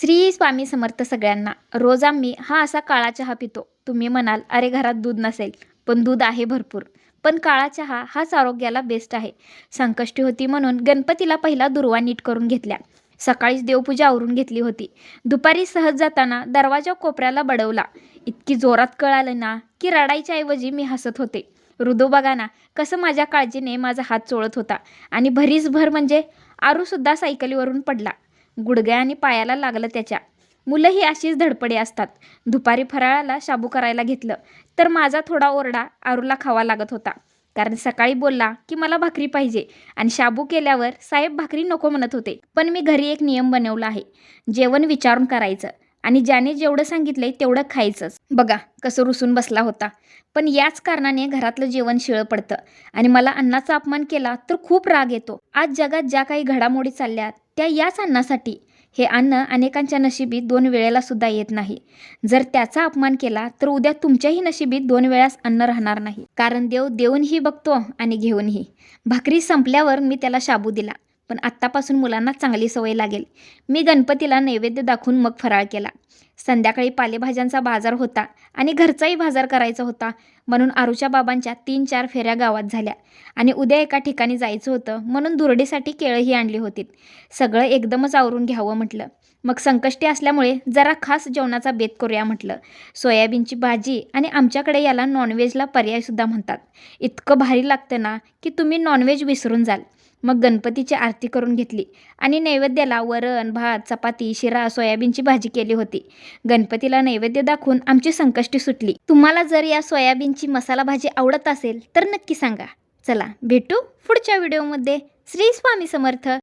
श्री स्वामी समर्थ सगळ्यांना. रोज आम्ही हा असा काळा चहा पितो. तुम्ही म्हणाल अरे घरात दूध नसेल. पण दूध आहे भरपूर. पण काळा चहा हाच आरोग्याला बेस्ट आहे. संकष्टी होती म्हणून गणपतीला पहिला दुर्वा नीट करून घेतल्या. सकाळीच देवपूजा आवरून घेतली होती. दुपारी सहज जाताना दरवाजा कोपऱ्याला बडवला. इतकी जोरात कळालं ना की रडायच्या ऐवजी मी हसत होते. रुदो बघा ना कसं माझ्या काळजीने माझा हात चोळत होता आणि भरीसभर म्हणजे आरूसुद्धा सायकलीवरून पडला. गुडघ्या आणि पायाला लागलं त्याच्या. मुलं ही अशीच धडपडे असतात. दुपारी फराळाला शाबू करायला घेतलं तर माझा थोडा ओरडा आरूला खावा लागत होता. कारण सकाळी बोलला की मला भाकरी पाहिजे आणि शाबू केल्यावर साहेब भाकरी नको म्हणत होते. पण मी घरी एक नियम बनवला आहे. जेवण विचारून करायचं आणि ज्याने जेवढं सांगितलंय तेवढं खायचंच. बघा कसं रुसून बसला होता. पण याच कारणाने घरातलं जेवण शिळं पडतं आणि मला अन्नाचा अपमान केला तर खूप राग येतो. आज जगात ज्या काही घडामोडी चालल्यात त्या याच अन्नासाठी हे अन्न अनेकांच्या नशिबीत दोन वेळेला सुद्धा येत नाही. जर त्याचा अपमान केला तर उद्या तुमच्याही नशिबीत दोन वेळास अन्न राहणार नाही. कारण देव देऊनही बघतो आणि घेऊनही. भाकरी संपल्यावर मी त्याला शाबू दिला. पण आत्तापासून मुलांना चांगली सवय लागेल. मी गणपतीला नैवेद्य दाखवून मग फराळ केला. संध्याकाळी पालेभाज्यांचा बाजार होता आणि घरचाही बाजार करायचा होता म्हणून आरूच्या बाबांच्या तीन चार फेऱ्या गावात झाल्या आणि उद्या एका ठिकाणी जायचं होतं म्हणून दुरडीसाठी केळंही आणली होती सगळं एकदमच आवरून घ्यावं म्हटलं. मग संकष्टी असल्यामुळे जरा खास जेवणाचा बेत करूया म्हटलं. सोयाबीनची भाजी आणि आमच्याकडे याला नॉनव्हेजला पर्यायसुद्धा म्हणतात. इतकं भारी लागतं ना की तुम्ही नॉनव्हेज विसरून जाल. मग गणपतीची आरती करून घेतली आणि नैवेद्याला वरण भात चपाती शिरा सोयाबीनची भाजी केली होती. गणपतीला नैवेद्य दाखवून आमची संकष्टी सुटली. तुम्हाला जर या सोयाबीनची मसाला भाजी आवडत असेल तर नक्की सांगा. चला भेटू पुढच्या व्हिडिओमध्ये. श्री स्वामी समर्थ.